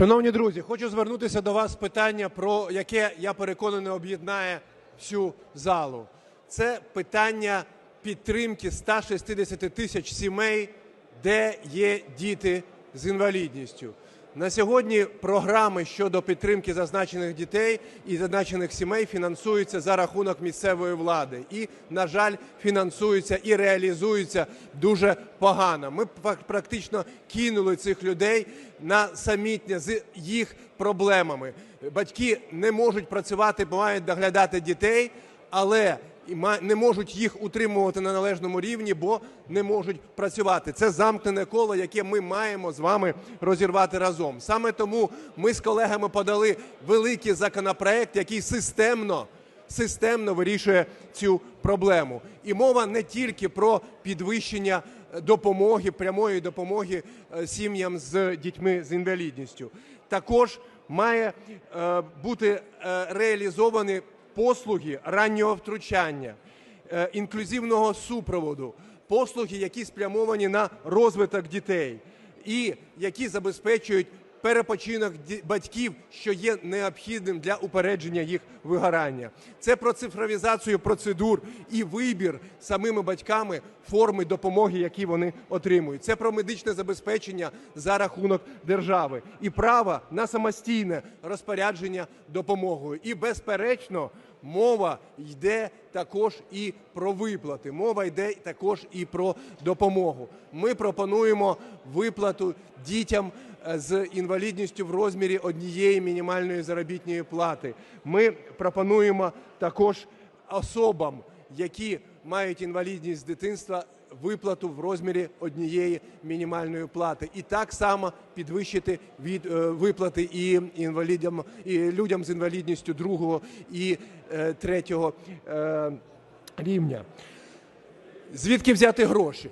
Шановні друзі, хочу звернутися до вас питання, про яке я переконаний об'єднає всю залу. Це питання підтримки 160 тисяч сімей, де є діти з інвалідністю. На сьогодні програми щодо підтримки зазначених дітей і зазначених сімей фінансуються за рахунок місцевої влади і, на жаль, фінансуються і реалізуються дуже погано. Ми практично кинули цих людей на самітня з їх проблемами. Батьки не можуть працювати, мають доглядати дітей, але не можуть їх утримувати на належному рівні, бо не можуть працювати. Це замкнене коло, яке ми маємо з вами розірвати разом. Саме тому ми з колегами подали великий законопроект, який системно системно вирішує цю проблему. І мова не тільки про підвищення е, допомоги, прямої допомоги е, сім'ям з дітьми з інвалідністю. Також має е, бути реалізовані послуги раннього втручання, е, інклюзивного супроводу, послуги, які спрямовані на розвиток дітей і які забезпечують перепочинок батьків, що є необхідним для упередження їх вигорання. Це про цифровізацію процедур і вибір самими батьками форми допомоги, які вони отримують. Це про медичне забезпечення за рахунок держави і право на самостійне розпорядження допомогою. І безперечно, мова йде також і про виплати. Мова йде також і про допомогу. Ми пропонуємо виплату дітям е, з інвалідністю в розмірі однієї мінімальної заробітної плати. Ми пропонуємо також особам, які мають інвалідність з дитинства, виплату в розмірі однієї мінімальної плати, і так само підвищити від е, виплати і інвалідам, і людям з інвалідністю другого і е, третього е, рівня. Звідки взяти гроші?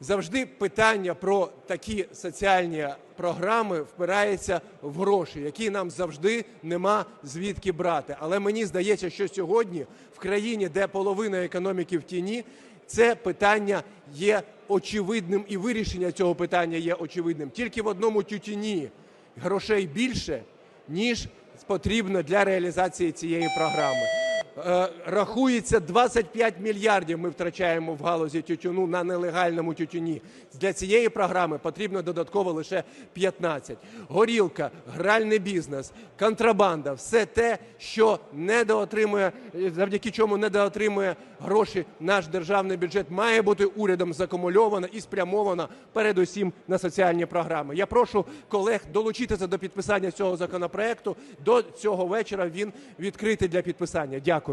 Завжди питання про такі соціальні програми впирається в гроші, які нам завжди нема звідки брати. Але мені здається, що сьогодні в країні, де половина економіки в тіні, це питання є очевидним, і вирішення цього питання є очевидним. Тільки в одному тютюні грошей більше, ніж потрібно для реалізації цієї програми. Е, Рахується 25 мільярдів ми втрачаємо в галузі тютюну на нелегальному тютюні. Для цієї програми потрібно додатково лише 15. Горілка, гральний бізнес, контрабанда все те, що недоотримує, завдяки чому недоотримує гроші наш державний бюджет, має бути урядом закумульовано і спрямовано передусім на соціальні програми. Я прошу колег долучитися до підписання цього законопроекту. До цього вечора він відкритий для підписання. Дякую.